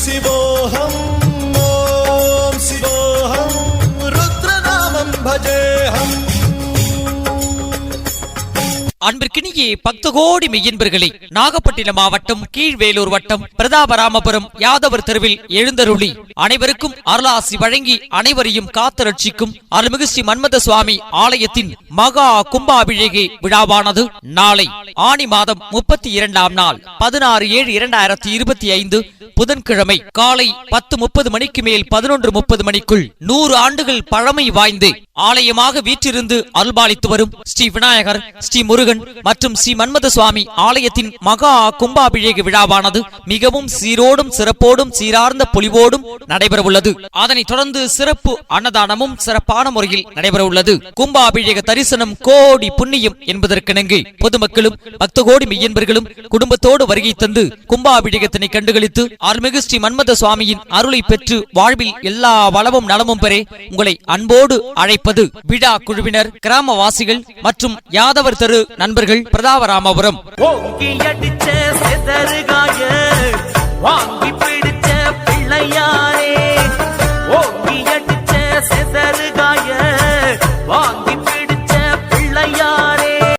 si voy அன்பிற்கினியே பத்து கோடி மெய்யன்பர்களே நாகப்பட்டினம் மாவட்டம் கீழ்வேலூர் வட்டம் பிரதாபராமபுரம் யாதவர் தெருவில் எழுந்தருளி. அனைவருக்கும் அருளாசி வழங்கி அனைவரையும் காத்து ரட்சிக்கும் அருள்மிகு ஸ்ரீ மன்மத சுவாமி ஆலயத்தின் மகா கும்பாபிஷேக விழாவானது நாளை ஆணி மாதம் முப்பத்தி இரண்டாம் நாள் பதினாறு ஏழு இரண்டாயிரத்தி இருபத்தி ஐந்து புதன்கிழமை காலை பத்து முப்பது மணிக்கு மேல் பதினொன்று முப்பது மணிக்குள் நூறு ஆண்டுகள் பழமை வாய்ந்து ஆலயமாக வீற்றிருந்து அருள்பாலித்து வரும் ஸ்ரீ விநாயகர் ஸ்ரீ முருகன் மற்றும் ஸ்ரீ மன்மத சுவாமி ஆலயத்தின் மகா கும்பாபிஷேக விழாவானது மிகவும் சீரோடும் சிறப்போடும் சீரார்ந்த பொலிவோடும் நடைபெறவுள்ளது. அதனைத் தொடர்ந்து சிறப்பு அன்னதானமும் சிறப்பான முறையில் நடைபெறவுள்ளது. கும்பாபிஷேக தரிசனம் கோடி புண்ணியம் என்பதற்கிணங்கு பொதுமக்களும் பக்த கோடி மெய்யன்பர்களும் குடும்பத்தோடு வருகை தந்து கும்பாபிஷேகத்தினை கண்டுகளித்து அருள்மிகு ஸ்ரீ மன்மத சுவாமியின் அருளை பெற்று வாழ்வில் எல்லா வளமும் நலமும் பெற உங்களை அன்போடு அழைப்பது விழா குழுவினர் கிராமவாசிகள் மற்றும் யாதவர் தெரு நண்பர்கள் பிரதாபராமபுரம்.